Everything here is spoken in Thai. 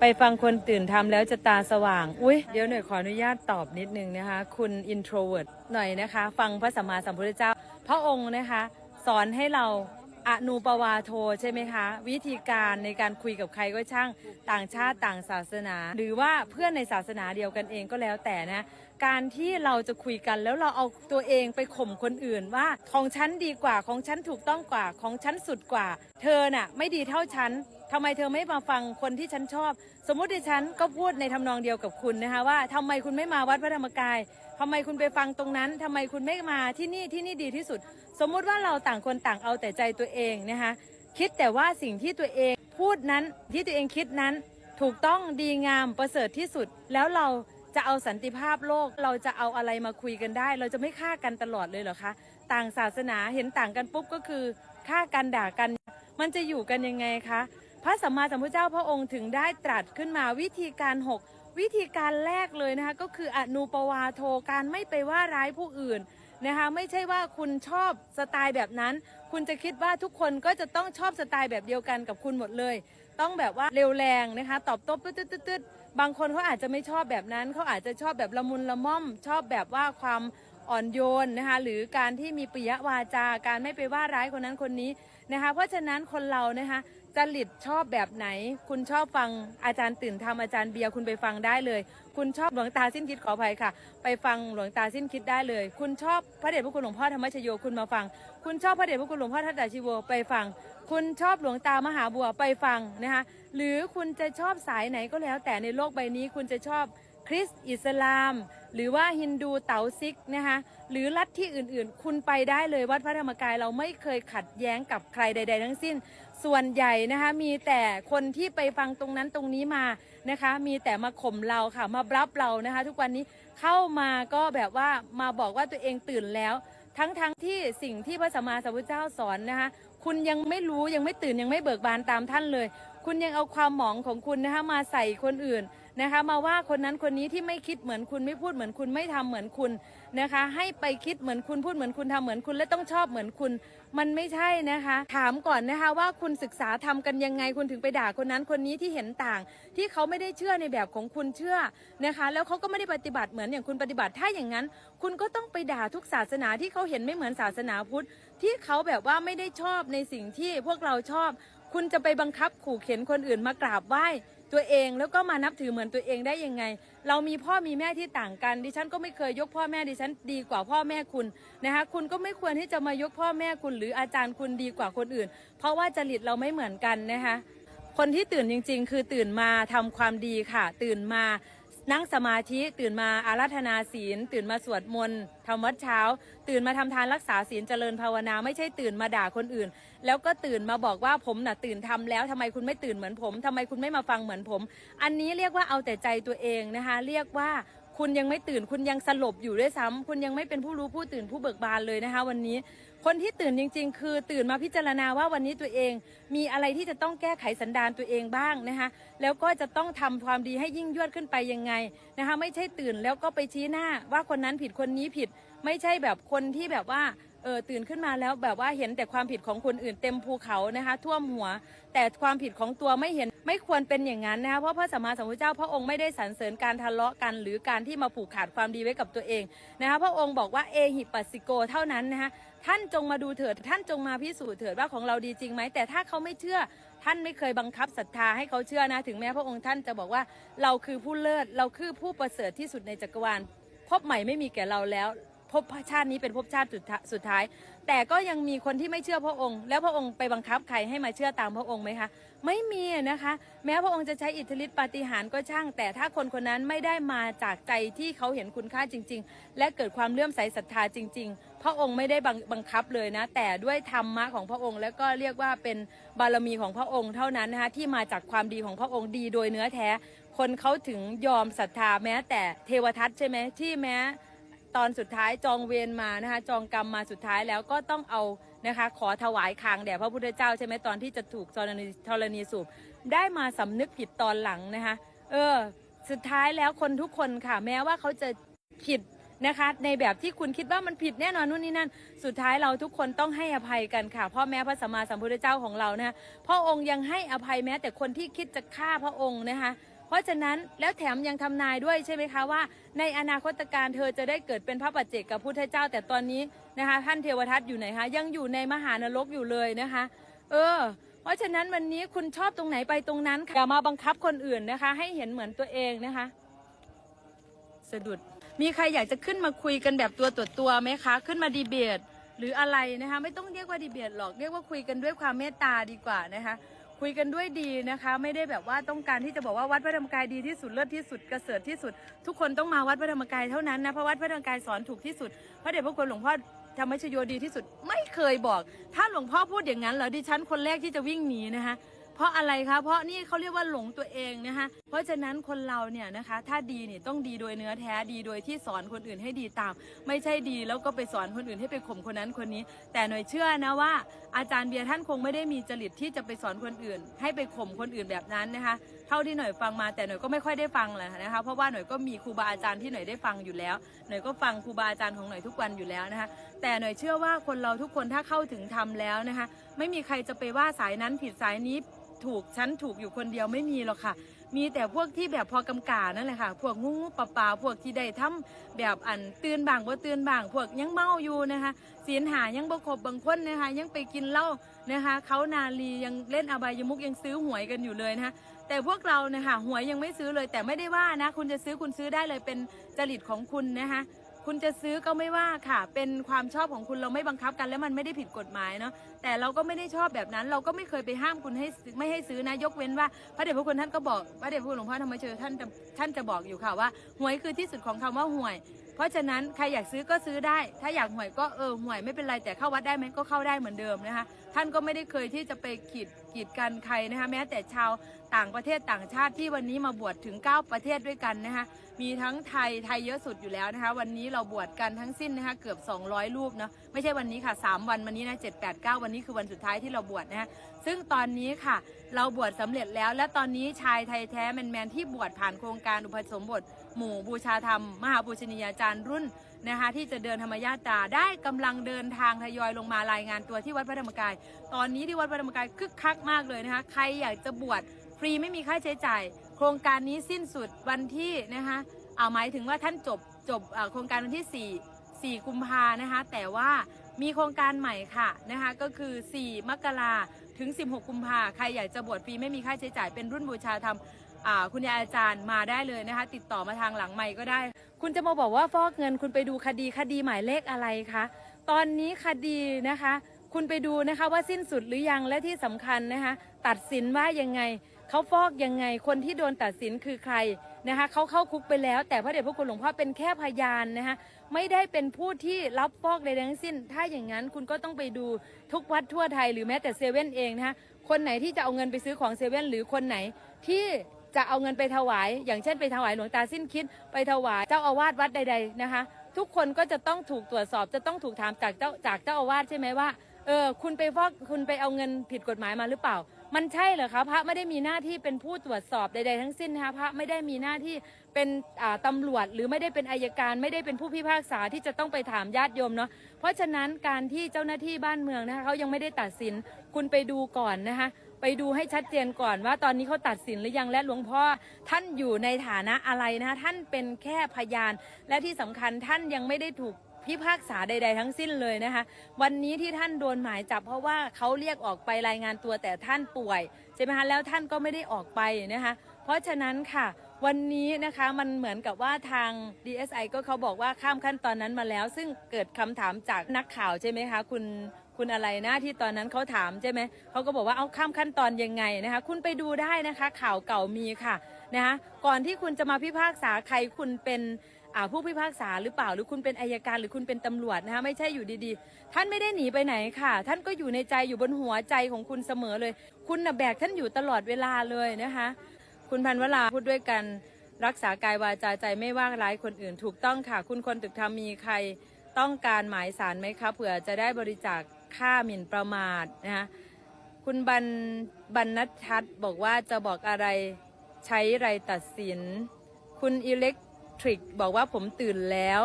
ไปฟังคนตื่นทำแล้วจะตาสว่าง อุ้ยเดี๋ยวหน่อยขออนุญาตตอบนิดนึงนะคะ คุณ introvert หน่อยนะคะ ฟังพระสัมมาสัมพุทธเจ้า พระองค์นะคะ สอนให้เราอนุปวาโทใช่ไหมคะ วิธีการในการคุยกับใครก็ช่างต่างชาติต่างศาสนา หรือว่าเพื่อนในศาสนาเดียวกันเองก็แล้วแต่นะ การที่เราจะคุยกันแล้วเราเอาตัวเองไปข่มคนอื่นว่า ของฉันดีกว่าของฉันถูกต้องกว่าของฉันสุดกว่า เธอน่ะ ไม่ดีเท่าฉัน ทำไมเธอไม่มาฟังคนที่ฉันชอบ สมมุติดิฉันก็พูดในทำนองเดียวกับคุณนะคะว่าทำไมคุณไม่มาวัดพระธรรมกายทำไมคุณไปฟังตรงนั้นทำไมคุณไม่มาที่นี่ที่นี่ดีที่สุด สมมุติว่าเราต่างคนต่างเอาแต่ใจตัวเองนะคะคิดแต่ว่าสิ่งที่ตัวเองพูดนั้นที่ตัวเองคิดนั้น ถูกต้องดีงามประเสริฐที่สุด แล้วเราจะเอาสันติภาพโลกเราจะเอาอะไรมาคุยกันได้ เราจะไม่ฆ่ากันตลอดเลยเหรอคะ ต่างศาสนาเห็นต่างกันปุ๊บก็คือฆ่ากันด่ากัน มันจะอยู่กันยังไงคะ พระสัมมาสัมพุทธเจ้าพระองค์ถึงได้ตรัสขึ้นมาวิธีการหกวิธีการแรกเลยนะคะก็คืออนุปวาโทการไม่ไปว่าร้ายผู้อื่นนะคะไม่ใช่ว่าคุณชอบสไตล์แบบนั้น คุณจะคิดว่าทุกคนก็จะต้องชอบสไตล์แบบเดียวกันกับคุณหมดเลย ต้องแบบว่าเร็วแรงนะคะตอบโต้ตืดตึ๊ดตึ๊ดตึ๊ดบางคนเขาอาจจะไม่ชอบแบบนั้นเขาอาจจะชอบแบบละมุนละม่อม ชอบแบบว่าความอ่อนโยนนะคะหรือการที่มีปิยวาจาการไม่ไปว่าร้ายคนนั้นคนนี้นะคะเพราะฉะนั้นคนเรานะคะ จริตชอบแบบไหน คุณชอบฟังอาจารย์ตื่นทำอาจารย์เบียร์คุณไปฟังได้เลย คุณชอบหลวงตาสิ้นคิดขออภัยค่ะ ไปฟังหลวงตาสิ้นคิดได้เลย คุณชอบพระเดชพระคุณหลวงพ่อธรรมชโยคุณมาฟัง คุณชอบพระเดชพระคุณหลวงพ่อทัตตาชิโวไปฟัง คุณชอบหลวงตามหาบัวไปฟังนะคะหรือคุณจะชอบสายไหนก็แล้ว แต่ในโลกใบนี้คุณจะชอบ คริสต์อิสลาม หรือว่าฮินดูเต๋าซิกนะคะหรือลัทธิอื่นๆ คุณไปได้เลยวัดพระธรรมกายเราไม่เคยขัดแย้งกับใครใด ๆ ทั้งสิ้น ส่วนใหญ่นะคะมีแต่คนที่ไปฟังตรงนั้นตรงนี้มานะคะ มีแต่มาข่มเราค่ะมาบลับเรานะคะ ทุกวันนี้เข้ามาก็แบบว่ามาบอกว่าตัวเองตื่นแล้วทั้งๆทที่สิ่งที่พระสัมมาสัมพุทธเจ้าสอนนะคะคุณยังไม่รู้ยังไม่ตื่นยังไม่เบิกบานตามท่านเลย คุณยังเอาความหมองของคุณนะคะมาใส่คนอื่น นะคะ มาว่าคนนั้นคนนี้ที่ไม่คิดเหมือนคุณไม่พูดเหมือนคุณไม่ทำเหมือนคุณนะคะ ให้ไปคิดเหมือนคุณพูดเหมือนคุณทำเหมือนคุณและต้องชอบเหมือนคุณ มันไม่ใช่นะคะ ถามก่อนนะคะว่าคุณศึกษาทำกันยังไงคุณถึงไปด่าคนนั้นคนนี้ที่เห็นต่าง ที่เขาไม่ได้เชื่อในแบบของคุณเชื่อนะคะ แล้วเขาก็ไม่ได้ปฏิบัติเหมือนอย่างคุณปฏิบัติถ้าอย่างนั้น คุณก็ต้องไปด่าทุกศาสนาที่เขาเห็นไม่เหมือนศาสนาพุทธที่เขาแบบว่าไม่ได้ชอบในสิ่งที่พวกเราชอบ คุณจะไปบังคับขู่เข็นคนอื่นมากราบไหว้ ตัวเองแล้วก็มานับถือเหมือนตัวเองได้ยังไง เรามีพ่อมีแม่ที่ต่างกัน ดิฉันก็ไม่เคยยกพ่อแม่ดิฉันดีกว่าพ่อแม่คุณนะคะคุณก็ไม่ควรที่จะมายกพ่อแม่คุณหรืออาจารย์คุณดีกว่าคนอื่น เพราะว่าจริตเราไม่เหมือนกันนะคะคนที่ตื่นจริง ๆ คือตื่นมาทำความดีค่ะ ตื่นมา นั่งสมาธิตื่นมาอาราธนาศีล ตื่นมาสวดมนต์ทำวัดเช้า ตื่นมาทำทานรักษาศีลเจริญภาวนาไม่ใช่ตื่นมาด่าคนอื่น แล้วก็ตื่นมาบอกว่าผมน่ะตื่นทำแล้วทำไมคุณไม่ตื่นเหมือนผมทำไมคุณไม่มาฟังเหมือนผม อันนี้เรียกว่าเอาแต่ใจตัวเองนะคะ เรียกว่า คุณยังไม่ตื่นคุณยังสลบอยู่ด้วยซ้ำคุณยังไม่เป็นผู้รู้ผู้ตื่นผู้เบิกบานเลยนะคะ วันนี้คนที่ตื่นจริง ๆ คือตื่นมาพิจารณาว่าวันนี้ตัวเอง มีอะไรที่จะต้องแก้ไขสันดานตัวเองบ้างนะคะแล้วก็จะต้องทำความดีให้ยิ่งยวดขึ้นไปยังไงนะคะไม่ใช่ตื่นแล้วก็ไปชี้หน้าว่าคนนั้นผิดคนนี้ผิด ไม่ใช่แบบคนที่แบบว่า เออตื่นขึ้นมาแล้วแบบว่าเห็นแต่ความผิดของคนอื่นเต็มภูเขานะคะท่วมหัว แต่ความผิดของตัวไม่เห็นไม่ควรเป็นอย่างนั้นนะคะเพราะพระสัมมาสัมพุทธเจ้าพระองค์ไม่ได้สรรเสริญการทะเลาะกันหรือการที่มาผูกขาดความดีไว้กับตัวเองนะคะพระองค์บอกว่าเอหิปัสสิโกเท่านั้นนะคะท่านจงมาดูเถิดท่านจงมาพิสูจน์เถิดว่าของเราดีจริงไหมแต่ถ้าเขาไม่เชื่อท่านไม่เคยบังคับศรัทธาให้เขาเชื่อนะถึงแม้พระองค์ท่านจะบอกว่าเราคือผู้เลิศเราคือผู้ประเสริฐที่สุดในจักรวาลพบใหม่ไม่มีแก่เราแล้ว ภพชาตินี้เป็นภพชาติสุดท้าย แต่ก็ยังมีคนที่ไม่เชื่อพระองค์ แล้วพระองค์ไปบังคับใครให้มาเชื่อตามพระองค์ไหมคะ ไม่มีนะคะ แม้พระองค์จะใช้อิทธิฤทธิปาฏิหาริย์ก็ช่าง แต่ถ้าคนคนนั้นไม่ได้มาจากใจที่เขาเห็นคุณค่าจริง ๆ และเกิดความเลื่อมใสศรัทธาจริง ๆ พระองค์ไม่ได้บังบังคับเลยนะ แต่ด้วยธรรมะของพระองค์ แล้วก็เรียกว่าเป็นบารมีของพระองค์เท่านั้นนะคะที่มาจากความดีของพระองค์ดีโดยเนื้อแท้ คนเขาถึงยอมศรัทธาแม้แต่เทวทัตใช่ไหมที่แม้ ตอนสุดท้ายจองเวรมานะคะ จองกรรมมาสุดท้ายแล้วก็ต้องเอานะคะ ขอถวายคางแด่พระพุทธเจ้าใช่ไหมตอนที่จะถูกธรณีธรณีสูบได้มาสำนึกผิดตอนหลังนะคะ เออ สุดท้ายแล้วคนทุกคนค่ะ แม้ว่าเขาจะผิดนะคะ ในแบบที่คุณคิดว่ามันผิดแน่นอนนู่นนี่นั่น สุดท้ายเราทุกคนต้องให้อภัยกันค่ะเพ่อแม้พระสัมมาสัมพุทธเจ้าของเรานะะพระองค์ยังให้อภัยแม้แต่คนที่คิดจะฆ่าพระองค์นะคะ เพราะฉะนั้นแล้วแถมยังทำนายด้วยใช่ไหมคะว่า ในอนาคตการเธอจะได้เกิดเป็นพระปัจเจกกับพุทธเจ้า แต่ตอนนี้นะคะ ท่านเทวทัตอยู่ไหนคะยังอยู่ในมหานรกอยู่เลยนะคะ เออ เพราะฉะนั้นวันนี้คุณชอบตรงไหนไปตรงนั้นอย่ามาบังคับคนอื่นนะคะ ให้เห็นเหมือนตัวเองนะคะ สะดุดมีใครอยากจะขึ้นมาคุยกันแบบตัวต่อตัวไหมคะ ขึ้นมาดีเบตหรืออะไรนะคะ ไม่ต้องเรียกว่าดีเบตหรอกเรียกว่าคุยกันด้วยความเมตตาดีกว่านะคะ คุยกันด้วยดีนะคะ ไม่ได้แบบว่าต้องการที่จะบอกว่าวัดพระธรรมกายดีที่สุดเลิศที่สุดกระเสริฐที่สุด ทุกคนต้องมาวัดพระธรรมกายเท่านั้นนะเพราะวัดพระธรรมกายสอนถูกที่สุดพระเดชพระคุณหลวงพ่อธรรมชโยดีที่สุดไม่เคยบอก ถ้าหลวงพ่อพูดอย่างนั้นเหรอดิฉันคนแรกที่จะวิ่งหนีนะคะ เพราะอะไรคะ เพราะนี่เขาเรียกว่าหลงตัวเองนะคะ เพราะฉะนั้นคนเราเนี่ยนะคะ ถ้าดีเนี่ยต้องดีโดยเนื้อแท้ดีโดยที่สอนคนอื่นให้ดีตาม ไม่ใช่ดีแล้วก็ไปสอนคนอื่นให้ไปข่มคนนั้นคนนี้ แต่หน่อยเชื่อนะว่า อาจารย์เบียร์ท่านคงไม่ได้มีจริตที่จะไปสอนคนอื่น ให้ไปข่มคนอื่นแบบนั้นนะคะ เท่าที่หน่อยฟังมาแต่หน่อยก็ไม่ค่อยได้ฟังแหละนะคะ เพราะว่าหน่อยก็มีครูบาอาจารย์ที่หน่อยได้ฟังอยู่แล้ว หน่อยก็ฟังครูบาอาจารย์ของหน่อยทุกวันอยู่แล้วนะคะ แต่หน่อยเชื่อว่าคนเราทุกคนถ้าเข้าถึงธรรมแล้วนะคะ ไม่มีใครจะไปว่าสายนั้นผิดสายนี้ ถูกฉันถูกอยู่คนเดียวไม่มีหรอกค่ะ มีแต่พวกที่แบบพอกำกานั่นแหละค่ะ พวกงูงูปลาปลาพวกที่ได้ทำแบบอันตื่นบางว่าตื่นบาง พวกยังเมาอยู่นะคะศีลหายังบ่ครบบางคนนะคะยังไปกินเหล้านะคะเขานาลียังเล่นอบายมุกยังซื้อหวยกันอยู่เลยนะคะแต่พวกเรานะคะหวยยังไม่ซื้อเลยแต่ไม่ได้ว่านะ คุณจะซื้อคุณซื้อได้เลยเป็นจริตของคุณนะคะ คุณจะซื้อก็ไม่ว่าค่ะ เป็นความชอบของคุณเราไม่บังคับกัน แล้วมันไม่ได้ผิดกฎหมายเนาะ แต่เราก็ไม่ได้ชอบแบบนั้น เราก็ไม่เคยไปห้ามคุณให้ซื้อไม่ให้ซื้อนะ ยกเว้นว่า พระเดชพระคุณท่านก็บอก พระเดชพระคุณหลวงพ่อธรรมเชยท่านจะท่านจะบอกอยู่ค่ะว่าหวยคือที่สุดของคำว่าหวย เพราะฉะนั้นใครอยากซื้อก็ซื้อได้ ถ้าอยากหวยก็เออหวยไม่เป็นไรแต่เข้าวัดได้ไหมก็เข้าได้เหมือนเดิมนะคะท่านก็ไม่ได้เคยที่จะไปขีดกีดกันใครนะคะแม้แต่ชาวต่างประเทศต่างชาติที่วันนี้มาบวชถึง 9 ประเทศด้วยกันนะคะมีทั้งไทยไทยเยอะสุดอยู่แล้วนะคะ วันนี้เราบวชกันทั้งสิ้นนะคะเกือบ 200 รูปเนาะไม่ใช่วันนี้ค่ะ 3 วันวันนี้นะ7 8 9 วันนี้คือวันสุดท้ายที่เราบวชนะคะซึ่งตอนนี้ค่ะ เราบวชสำเร็จแล้ว และตอนนี้ชายไทยแท้แมนแมนๆที่บวชผ่านโครงการอุปสมบท หมู่บูชาธรรม มหาปูชนียาจารย์รุ่น นะคะที่จะเดินธรรมญาตราได้กำลังเดินทางทยอยลงมารายงานตัวที่วัดพระธรรมกาย ตอนนี้ที่วัดพระธรรมกายคึกคักมากเลยนะคะใครอยากจะบวชฟรีไม่มีค่าใช้จ่าย โครงการนี้สิ้นสุดวันที่นะคะเอาหมายถึงว่าท่านจบจบโครงการวันที่ 4 4 กุมภานะคะ แต่ว่ามีโครงการใหม่ค่ะนะคะ ก็คือ 4 มกราถึง 16 กุมภาใครอยากจะบวชฟรีไม่มีค่าใช้จ่ายเป็นรุ่นบูชาธรรม คุณยายอาจารย์มาได้เลยนะคะ ติดต่อมาทางหลังใหม่ก็ได้ คุณจะมาบอกว่าฟอกเงินคุณไปดูคดีคดีหมายเลขอะไรคะตอนนี้คดีนะคะ คุณไปดูนะคะว่าสิ้นสุดหรือยังและที่สำคัญนะคะ ตัดสินว่ายังไงเขาฟอกยังไงคนที่โดนตัดสินคือใครนะคะเขาเข้าคุกไปแล้ว แต่พระเดชพระคุณหลวงพ่อเป็นแค่พยานนะคะไม่ได้เป็นผู้ที่รับฟอกใดทั้งสิ้น ถ้าอย่างนั้นคุณก็ต้องไปดูทุกวัดทั่วไทยหรือแม้แต่เซเว่นเองนะคะคนไหนที่จะเอาเงินไปซื้อของเซเว่นหรือคนไหนที่ จะเอาเงินไปถวาย อย่างเช่นไปถวายหลวงตาสิ้นคิดไปถวายเจ้าอาวาสวัดใด ๆนะคะ ทุกคนก็จะต้องถูกตรวจสอบจะต้องถูกถามจากเจ้าจากเจ้าอาวาสใช่ไหมว่าเออคุณไปฟอกคุณไปเอาเงินผิดกฎหมายมาหรือเปล่า มันใช่เหรอคะพระไม่ได้มีหน้าที่เป็นผู้ตรวจสอบใด ๆ ทั้งสิ้นนะคะพระไม่ได้มีหน้าที่เป็นตำรวจ หรือไม่ได้เป็นอายการไม่ได้เป็นผู้พิพากษาที่จะต้องไปถามญาติโยมเนาะเพราะฉะนั้นการที่เจ้าหน้าที่บ้านเมืองนะคะเขายังไม่ได้ตัดสินคุณไปดูก่อนนะคะ ไปดูให้ชัดเจนก่อนว่าตอนนี้เขาตัดสินหรือยังและหลวงพ่อท่านอยู่ในฐานะอะไรนะคะท่านเป็นแค่พยาน และที่สำคัญท่านยังไม่ได้ถูกพิพากษาใด ๆ ทั้งสิ้นเลยนะคะ วันนี้ที่ท่านโดนหมายจับเพราะว่าเขาเรียกออกไปรายงานตัวแต่ท่านป่วยใช่ไหมคะแล้วท่านก็ไม่ได้ออกไปนะคะ เพราะฉะนั้นค่ะ วันนี้นะคะมันเหมือนกับว่าทาง DSI ก็เขาบอกว่าข้ามขั้นตอนนั้นมาแล้ว ซึ่งเกิดคำถามจากนักข่าวใช่ไหมคะ คุณ คุณอะไรนะที่ตอนนั้นเขาถามใช่ไหมเขาก็บอกว่าเอาข้ามขั้นตอนยังไงนะคะ คุณไปดูได้นะคะ ข่าวเก่ามีค่ะนะคะก่อนที่คุณจะมาพิพากษาใครคุณเป็นผู้พิพากษาหรือเปล่าหรือคุณเป็นอายการหรือคุณเป็นตำรวจนะคะไม่ใช่อยู่ดีๆ ท่านไม่ได้หนีไปไหนค่ะ ท่านก็อยู่ในใจอยู่บนหัวใจของคุณเสมอเลย คุณน่ะแบกท่านอยู่ตลอดเวลาเลยนะคะ คุณพันวราพูดด้วยกันรักษากายวาจาใจไม่ว่าร้ายคนอื่นถูกต้องค่ะ คุณคนตึกธรรมมีใครต้องการหมายสารไหมคะเผื่อจะได้บริจาค ค่าหมิ่นประมาทนะคะคุณบรรบรรณทัศน์บอกว่าจะบอกอะไรใช้ไรตัดสิน คุณอิเล็กทริกบอกว่าผมตื่นแล้ว